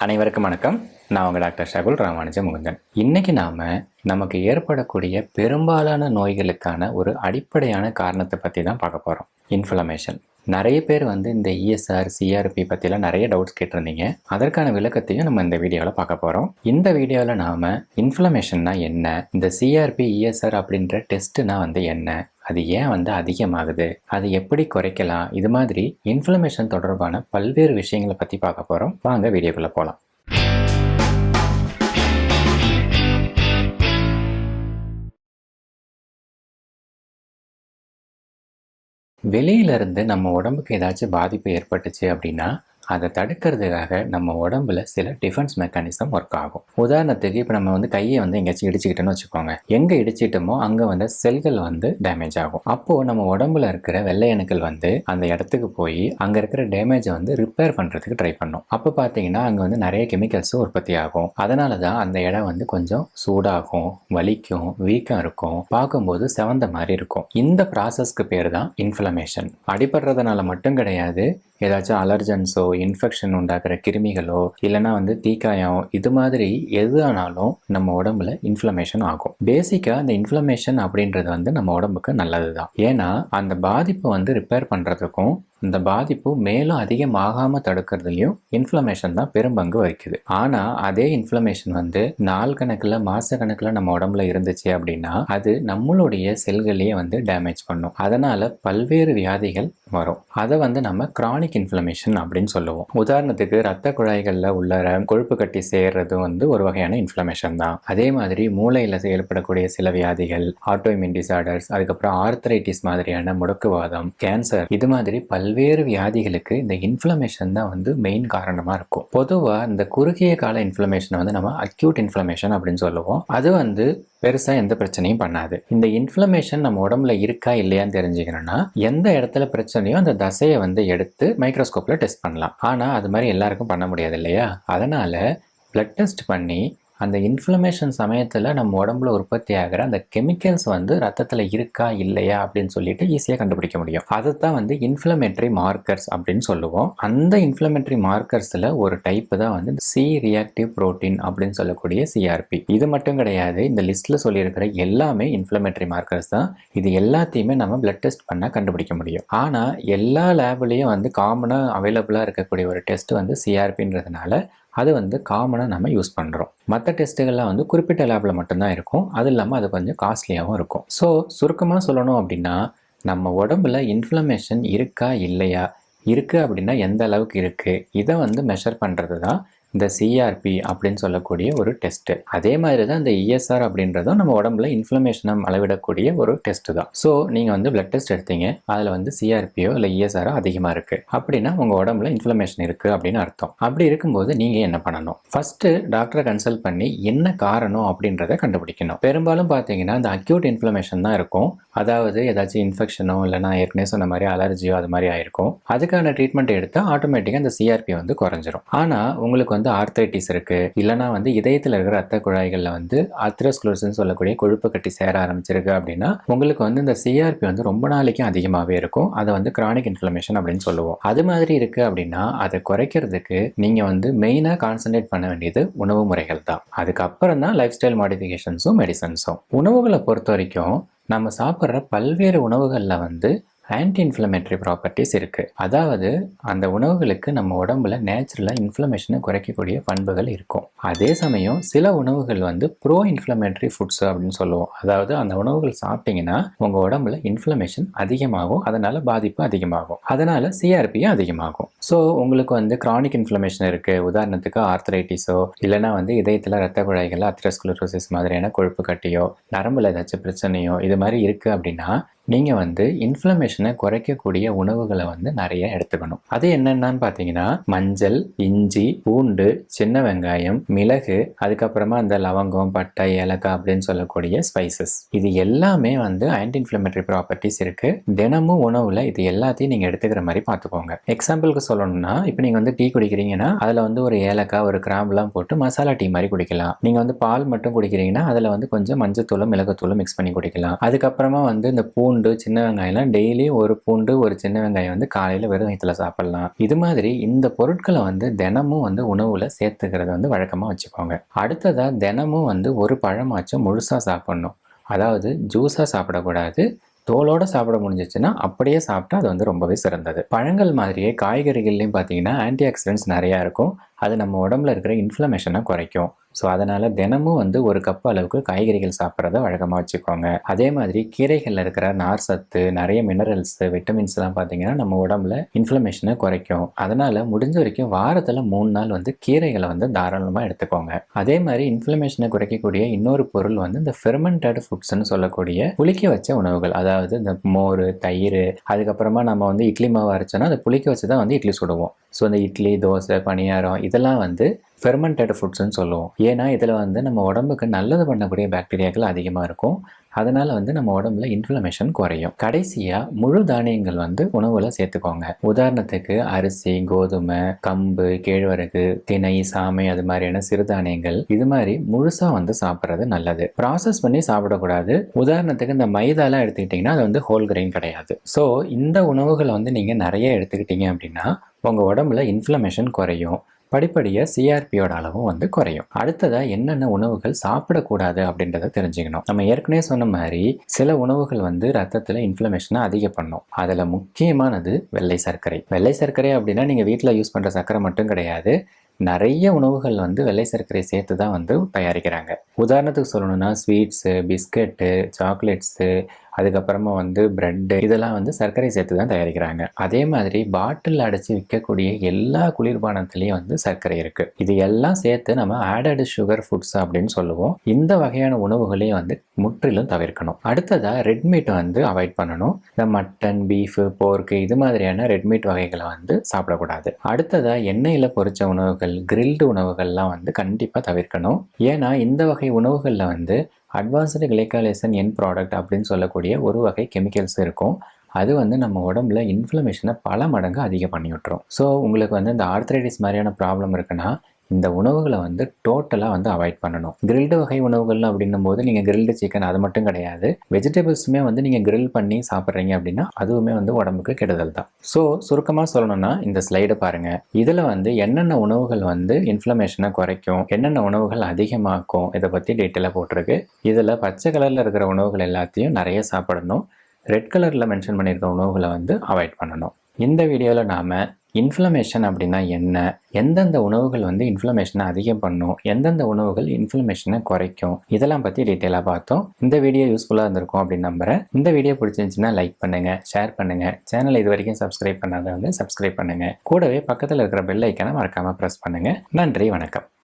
அனைவருக்கும் வணக்கம். நான் உங்கள் டாக்டர் ஷகுல் ராமானுஜ முகுந்தன். இன்றைக்கி நாம் நமக்கு ஏற்படக்கூடிய பெரும்பாலான நோய்களுக்கான ஒரு அடிப்படையான காரணத்தை பற்றி தான் பார்க்க போகிறோம் இன்ஃப்ளமேஷன் நிறைய பேர் வந்து இந்த இஎஸ்ஆர் சிஆர்பி பற்றிலாம் நிறைய டவுட்ஸ் கேட்டிருந்தீங்க. அதற்கான விளக்கத்தையும் நம்ம இந்த வீடியோவில் பார்க்க போகிறோம் இந்த வீடியோவில் நாம் இன்ஃப்ளமேஷன்னா என்ன? இந்த சிஆர்பி இஎஸ்ஆர் அப்படின்ற டெஸ்ட்டுனா வந்து என்ன? அது ஏன் வந்து அதிகமாகுது? அது எப்படி குறைக்கலாம்? இது மாதிரி இன்ஃப்ளமேஷன் தொடர்பான பல்வேறு விஷயங்களை பற்றி பார்க்க போகிறோம் வாங்க வீடியோக்குள்ளே போகலாம் வெளியில இருந்து நம்ம உடம்புக்கு ஏதாச்சும் பாதிப்பு ஏற்பட்டுச்சு அப்படின்னா அதை தடுக்கிறதுக்காக நம்ம உடம்புல சில டிஃபென்ஸ் மெக்கானிசம் ஒர்க் ஆகும். உதாரணத்துக்கு இப்போ நம்ம வந்து கையை வந்து எங்கேயாச்சும் இடிச்சுக்கிட்டோன்னு வச்சுக்கோங்க. எங்கே இடிச்சிட்டோமோ அங்கே வந்து செல்கள் வந்து டேமேஜ் ஆகும். அப்போது நம்ம உடம்புல இருக்கிற வெள்ளை அணுக்கள் வந்து அந்த இடத்துக்கு போய் அங்கே இருக்கிற டேமேஜை வந்து ரிப்பேர் பண்ணுறதுக்கு ட்ரை பண்ணும். அப்போ பார்த்தீங்கன்னா அங்கே வந்து நிறைய கெமிக்கல்ஸ் உற்பத்தி ஆகும். அதனால தான் அந்த இடம் வந்து கொஞ்சம் சூடாகும் வலிக்கும் வீக்கம் இருக்கும். பார்க்கும்போது செவந்த மாதிரி இருக்கும். இந்த ப்ராசஸ்க்கு பேர் தான் இன்ஃப்ளமேஷன் அடிபடுறதுனால மட்டும் கிடையாது ஏதாச்சும் அலர்ஜன்ஸோ இன்ஃபெக்ஷன் உண்டாக்குற கிருமிகளோ இல்லைன்னா வந்து தீக்காயம் இது மாதிரி எது ஆனாலும் நம்ம உடம்புல இன்ஃப்ளமேஷன் ஆகும். பேசிக்காக அந்த இன்ஃப்ளமேஷன் அப்படின்றது வந்து நம்ம உடம்புக்கு நல்லது தான் ஏன்னா அந்த பாதிப்பை வந்து ரிப்பேர் பண்ணுறதுக்கும் இந்த பாதிப்பு மேலும் அதிகமாகாமல் தடுக்கிறதுலையும் இன்ஃப்ளமேஷன் தான் பெரும்பங்கு வகிக்குது. ஆனால் அதே இன்ஃப்ளமேஷன் வந்து நாள் கணக்கில் மாச கணக்கில் நம்ம உடம்புல இருந்துச்சு அப்படின்னா அது நம்மளுடைய செல்களையே வந்து டேமேஜ் பண்ணும். அதனால் பல்வேறு வியாதிகள் வரும். அதை வந்து நம்ம கிரானிக் இன்ஃப்ளமேஷன் அப்படின்னு சொல்லுவோம். உதாரணத்துக்கு ரத்த குழாய்களில் உள்ள கொழுப்பு கட்டி சேர்றது வந்து ஒரு வகையான இன்ஃப்ளமேஷன் தான். அதே மாதிரி மூளையில் ஏற்படக்கூடிய சில வியாதிகள் ஆட்டோஇம்யூன் டிசார்டர்ஸ் அதுக்கப்புறம் ஆர்த்தரைட்டிஸ் மாதிரியான முடக்குவாதம் கேன்சர் இது மாதிரி பல் பல்வேறு வியாதிகளுக்கு இந்த இன்ஃப்ளமேஷன் தான் வந்து மெயின் காரணமாக இருக்கும். பொதுவாக இந்த குறுகிய கால இன்ஃப்ளமேஷனை வந்து நம்ம அக்யூட் இன்ஃப்ளமேஷன் அப்படின்னு சொல்லுவோம். அது வந்து பெருசாக எந்த பிரச்சனையும் பண்ணாது. இந்த இன்ஃப்ளமேஷன் நம்ம உடம்புல இருக்கா இல்லையான்னு தெரிஞ்சுக்கணும்னா எந்த இடத்துல பிரச்சனையோ அந்த தசையை வந்து எடுத்து மைக்ரோஸ்கோப்பில் டெஸ்ட் பண்ணலாம். ஆனால் அது மாதிரி எல்லாருக்கும் பண்ண முடியாது இல்லையா? அதனால் பிளட் டெஸ்ட் பண்ணி அந்த இன்ஃப்ளமேஷன் சமயத்தில் நம்ம உடம்புல உற்பத்தி ஆகிற அந்த கெமிக்கல்ஸ் வந்து ரத்தத்தில் இருக்கா இல்லையா அப்படின்னு சொல்லிட்டு ஈஸியாக கண்டுபிடிக்க முடியும். அதை தான் வந்து இன்ஃப்ளமேட்டரி மார்க்கர்ஸ் அப்படின்னு சொல்லுவோம். அந்த இன்ஃப்ளமேட்டரி மார்க்கர்ஸில் ஒரு டைப்பு தான் வந்து சி ரியாக்டிவ் புரோட்டீன் அப்படின்னு சொல்லக்கூடிய சிஆர்பி இது மட்டும் கிடையாது இந்த லிஸ்ட்டில் சொல்லியிருக்கிற எல்லாமே இன்ஃப்ளமேட்டரி மார்க்கர்ஸ் தான். இது எல்லாத்தையுமே நம்ம பிளட் டெஸ்ட் பண்ணால் கண்டுபிடிக்க முடியும். ஆனால் எல்லா லேப்லேயும் வந்து காமனாக அவைலபிளாக இருக்கக்கூடிய ஒரு டெஸ்ட் வந்து சிஆர்பின்றதுனால அது வந்து காமனாக நம்ம யூஸ் பண்ணுறோம் மற்ற டெஸ்ட்டுகள்லாம் வந்து குறிப்பிட்ட லேபில் மட்டும்தான் இருக்கும். அது இல்லாமல் அது கொஞ்சம் காஸ்ட்லியாகவும் இருக்கும். ஸோ சுருக்கமாக சொல்லணும் அப்படின்னா நம்ம உடம்புல இன்ஃப்ளமேஷன் இருக்கா இல்லையா? இருக்குது அப்படின்னா எந்த அளவுக்கு இருக்குது இதை வந்து மெஷர் பண்ணுறது தான் இந்த சிஆர்பி அப்படின்னு சொல்லக்கூடிய ஒரு டெஸ்ட்டு அதே மாதிரி தான் இந்த இஎஸ்ஆர் அப்படின்றதும் நம்ம உடம்புல இன்ஃப்ளமேஷனை அளவிடக்கூடிய ஒரு டெஸ்ட்டு தான். ஸோ நீங்கள் வந்து பிளட் டெஸ்ட் எடுத்தீங்க. அதில் வந்து சிஆர்பியோ இல்லை இஎஸ்ஆரோ அதிகமாக இருக்குது அப்படின்னா உங்கள் உடம்புல இன்ஃப்ளமேஷன் இருக்குது அப்படின்னு அர்த்தம். அப்படி இருக்கும்போது நீங்கள் என்ன பண்ணணும்? ஃபஸ்ட்டு டாக்டரை கன்சல்ட் பண்ணி என்ன காரணம் அப்படின்றத கண்டுபிடிக்கணும். பெரும்பாலும் பார்த்தீங்கன்னா இந்த அக்யூட் இன்ஃப்ளமேஷன் தான் இருக்கும். அதாவது ஏதாச்சும் இன்ஃபெக்ஷனோ இல்லைனா ஏற்கனவே சொன்ன மாதிரி அலர்ஜியோ அது மாதிரி ஆயிருக்கும். அதுக்கான ட்ரீட்மெண்ட் எடுத்தால் ஆட்டோமேட்டிக்காக அந்த சிஆர்பி வந்து குறைஞ்சிரும். ஆனால் உங்களுக்கு வந்து ஆர்த்தைட்டிஸ் இருக்குது இல்லைனா வந்து இதயத்தில் இருக்கிற ரத்த குழாய்களில் வந்து அத்ரோஸ்க்ளோசின்னு சொல்லக்கூடிய கொழுப்பு கட்டி சேர ஆரம்பிச்சிருக்கு அப்படின்னா உங்களுக்கு வந்து இந்த சிஆர்பி வந்து ரொம்ப நாளைக்கும் அதிகமாகவே இருக்கும். அதை வந்து கிரானிக் இன்ஃப்ளமேஷன் அப்படின்னு சொல்லுவோம். அது மாதிரி இருக்குது அப்படின்னா அதை குறைக்கிறதுக்கு நீங்கள் வந்து மெயினாக கான்சன்ட்ரேட் பண்ண வேண்டியது உணவு முறைகள் தான். அதுக்கப்புறம் தான் லைஃப் ஸ்டைல் மாடிஃபிகேஷன்ஸும் மெடிசன்ஸும் உணவுகளை பொறுத்த வரைக்கும் நம்ம சாப்பிட்ற பல்வேறு உணவுகளில் வந்து ஆன்டி இன்ஃப்ளமேட்டரி ப்ராப்பர்ட்டிஸ் இருக்குது அதாவது அந்த உணவுகளுக்கு நம்ம உடம்புல நேச்சுரலாக இன்ஃப்ளமேஷனை குறைக்கக்கூடிய பண்புகள் இருக்கும். அதே சமயம் சில உணவுகள் வந்து ப்ரோ இன்ஃப்ளமேட்டரி ஃபுட்ஸ் அப்படின்னு சொல்லுவோம். அதாவது அந்த உணவுகள் சாப்பிட்டீங்கன்னா உங்கள் உடம்புல இன்ஃப்ளமேஷன் அதிகமாகும் அதனால் பாதிப்பு அதிகமாகும். அதனால் சிஆர்பியும் அதிகமாகும். ஸோ உங்களுக்கு வந்து கிரானிக் இன்ஃப்ளமேஷன் இருக்குது உதாரணத்துக்கு ஆர்த்தரைட்டிஸோ இல்லைனா வந்து இதயத்தில் ரத்த குழாய்கள் அத்ரஸ்குலரோசிஸ் மாதிரியான கொழுப்பு கட்டியோ நரம்புல ஏதாச்சும் பிரச்சனையோ இது மாதிரி இருக்குது அப்படின்னா நீங்கள் வந்து இன்ஃப்ளமேஷனை குறைக்கக்கூடிய உணவுகளை வந்து நிறைய எடுத்துக்கணும். அது என்னென்னு பார்த்தீங்கன்னா மஞ்சள் இஞ்சி பூண்டு சின்ன வெங்காயம் மிளகு அதுக்கப்புறமா அந்த லவங்கம் பட்டை ஏலக்காய் அப்படின்னு சொல்லக்கூடிய ஸ்பைசஸ் இது எல்லாமே வந்து ஆன்டி இன்ஃப்ளமேட்டரி ப்ராப்பர்ட்டிஸ் இருக்கு. தினமும் உணவுல இது எல்லாத்தையும் நீங்க எடுத்துக்கிற மாதிரி பார்த்துக்கோங்க. எக்ஸாம்பிளுக்கு சொல்லணும்னா இப்போ நீங்க வந்து டீ குடிக்கிறீங்கன்னா அதுல வந்து ஒரு ஏலக்காய் ஒரு கிராம்புலாம் போட்டு மசாலா டீ மாதிரி குடிக்கலாம். நீங்க வந்து பால் மட்டும் குடிக்கிறீங்கன்னா அதுல வந்து கொஞ்சம் மஞ்சத்தூளும் மிளகுத்தூளும் மிக்ஸ் பண்ணி குடிக்கலாம். அதுக்கப்புறமா வந்து இந்த பூண்டு சின்ன வெங்காயம்லாம் டெய்லி ஒரு பூண்டு ஒரு சின்ன வெங்காயம் வந்து காலையில வெறும் வயிற்றுல சாப்பிடலாம். இது மாதிரி இந்த பொருட்களை வந்து தினமும் வந்து உணவுல சேர்த்துக்கிறது வந்து வழக்கம் வச்சுக்கோங்க. அடுத்ததாக தினமும் வந்து ஒரு பழமாச்சும் முழுசாக சாப்பிட்ணும். அதாவது ஜூஸாக சாப்பிடக்கூடாது தோலோடு சாப்பிட முடிஞ்சிச்சுன்னா அப்படியே சாப்பிட்டா அது வந்து ரொம்பவே சிறந்தது. பழங்கள் மாதிரியே காய்கறிகள்லையும் பார்த்தீங்கன்னா ஆன்டி ஆக்சிடென்ட்ஸ் நிறையா இருக்கும். அது நம்ம உடம்புல இருக்கிற இன்ஃப்ளமேஷனை குறைக்கும். ஸோ அதனால் தினமும் வந்து ஒரு கப் அளவுக்கு காய்கறிகள் சாப்பிட்றத வழக்கமாக வச்சுக்கோங்க. அதே மாதிரி கீரைகளில் இருக்கிற நார் சத்து நிறைய மினரல்ஸு விட்டமின்ஸ்லாம் பார்த்தீங்கன்னா நம்ம உடம்புல இன்ஃப்ளமேஷனை குறைக்கும். அதனால் முடிஞ்ச வரைக்கும் வாரத்தில் மூணு நாள் வந்து கீரைகளை வந்து தாராளமாக எடுத்துக்கோங்க. அதே மாதிரி இன்ஃப்ளமேஷனை குறைக்கக்கூடிய இன்னொரு பொருள் வந்து இந்த ஃபெர்மெண்டட் ஃபுட்ஸ்னு சொல்லக்கூடிய புளிக்க வச்ச உணவுகள். அதாவது இந்த மோர் தயிர் அதுக்கப்புறமா நம்ம வந்து இட்லி மாவு அரைச்சோன்னா அதை புளிக்க வச்சு தான் வந்து இட்லி சுடுவோம். ஸோ இந்த இட்லி தோசை பணியாரம் இதெல்லாம் வந்து ஃபெர்மெண்டட் ஃபுட்ஸ்னு சொல்லுவோம். ஏன்னா இதில் வந்து நம்ம உடம்புக்கு நல்லது பண்ணக்கூடிய பாக்டீரியாக்கள் அதிகமாக இருக்கும். அதனால் வந்து நம்ம உடம்புல இன்ஃப்ளமேஷன் குறையும். கடைசியாக முழு தானியங்கள் வந்து உணவில் சேர்த்துக்கோங்க. உதாரணத்துக்கு அரிசி கோதுமை கம்பு கேழ்வரகு திணை சாமை அது மாதிரியான சிறுதானியங்கள் இது மாதிரி முழுசாக வந்து சாப்பிட்றது நல்லது. ப்ராசஸ் பண்ணி சாப்பிடக்கூடாது. உதாரணத்துக்கு இந்த மைதாலாம் எடுத்துக்கிட்டிங்கன்னா அது வந்து ஹோல் கிரெயின் கிடையாது. ஸோ இந்த உணவுகளை வந்து நீங்கள் நிறைய எடுத்துக்கிட்டீங்க அப்படின்னா உங்கள் உடம்புல இன்ஃப்ளமேஷன் குறையும். படிப்படியாக சிஆர்பியோட அளவும் வந்து குறையும். அடுத்ததாக என்னென்ன உணவுகள் சாப்பிடக்கூடாது அப்படின்றத தெரிஞ்சுக்கணும். நம்ம ஏற்கனவே சொன்ன மாதிரி சில உணவுகள் வந்து ரத்தத்தில் இன்ஃப்ளமேஷனை அதிகம் பண்ணும் அதில் முக்கியமானது வெள்ளை சர்க்கரை. வெள்ளை சர்க்கரை அப்படின்னா நீங்கள் வீட்டில் யூஸ் பண்ணுற சர்க்கரை மட்டும் கிடையாது. நிறைய உணவுகள் வந்து வெள்ளை சர்க்கரை சேர்த்து தான் வந்து தயாரிக்கிறாங்க. உதாரணத்துக்கு சொல்லணும்னா ஸ்வீட்ஸு பிஸ்கட்டு சாக்லேட்ஸு அதுக்கப்புறமா வந்து ப்ரெட்டு இதெல்லாம் வந்து சர்க்கரை சேர்த்து தான் தயாரிக்கிறாங்க. அதே மாதிரி பாட்டில் அடைச்சி விற்கக்கூடிய எல்லா குளிர்பானத்துலேயும் வந்து சர்க்கரை இருக்குது இது எல்லாம் சேர்த்து நம்ம ஆடட் சுகர் ஃபுட்ஸ் அப்படின்னு சொல்லுவோம். இந்த வகையான உணவுகளையும் வந்து முற்றிலும் தவிர்க்கணும். அடுத்ததாக ரெட் மீட் வந்து அவாய்ட் பண்ணணும். இந்த மட்டன் பீஃபு போர்க்கு இது மாதிரியான ரெட் மீட் வகைகளை வந்து சாப்பிடக்கூடாது. அடுத்ததாக எண்ணெயில் பொறிச்ச உணவுகள் கிரில்டு உணவுகள்லாம் வந்து கண்டிப்பாக தவிர்க்கணும். ஏன்னா இந்த வகை உணவுகளில் வந்து அட்வான்ஸ்டு கிளைக்காலேசன் என் ப்ராடக்ட் அப்படின்னு சொல்லக்கூடிய ஒரு வகை கெமிக்கல்ஸ் இருக்கும். அது வந்து நம்ம உடம்புல இன்ஃப்ளமேஷனை பல மடங்கு அதிகம் பண்ணி விட்டுரும் ஸோ உங்களுக்கு வந்து இந்த ஆர்த்ரைட்டிஸ் மாதிரியான ப்ராப்ளம் இருக்குன்னா இந்த உணவுகளை வந்து டோட்டலாக வந்து அவாய்ட் பண்ணணும். கிரில்டு வகை உணவுகள் அப்படின்னும் போது நீங்கள் கிரில்டு சிக்கன் அது மட்டும் கிடையாது. வெஜிடபிள்ஸுமே வந்து நீங்கள் கிரில் பண்ணி சாப்பிட்றீங்க அப்படின்னா அதுவுமே வந்து உடம்புக்கு கெடுதல் தான். ஸோ சுருக்கமாக சொல்லணும்னா இந்த ஸ்லைடை பாருங்கள் இதில் வந்து என்னென்ன உணவுகள் வந்து இன்ஃப்ளமேஷனை குறைக்கும் என்னென்ன உணவுகள் அதிகமாக்கும் இதை பற்றி டீட்டெயிலாக போட்டிருக்கு. இதில் பச்சை கலரில் இருக்கிற உணவுகள் எல்லாத்தையும் நிறைய சாப்பிடணும். ரெட் கலரில் மென்ஷன் பண்ணியிருக்க உணவுகளை வந்து அவாய்ட் பண்ணணும். இந்த வீடியோவில் நாம் இன்ஃப்ளமேஷன் அப்படின்னா என்ன? எந்தெந்த உணவுகள் வந்து இன்ஃப்ளமேஷனை அதிகம் பண்ணும்? எந்தெந்த உணவுகள் இன்ஃப்ளமேஷனை குறைக்கும்? இதெல்லாம் பற்றி டீட்டெயிலாக பார்த்தோம். இந்த வீடியோ யூஸ்ஃபுல்லாக இருந்திருக்கும் அப்படின்னு நம்புறேன். இந்த வீடியோ பிடிச்சிருந்துச்சுன்னா லைக் பண்ணுங்கள் ஷேர் பண்ணுங்கள் சேனலை இது வரைக்கும் சப்ஸ்கிரைப் பண்ணாதவங்க சப்ஸ்கிரைப் பண்ணுங்கள் கூடவே பக்கத்தில் இருக்கிற பெல் ஐக்கனை மறக்காமல் ப்ரெஸ் பண்ணுங்கள் நன்றி வணக்கம்.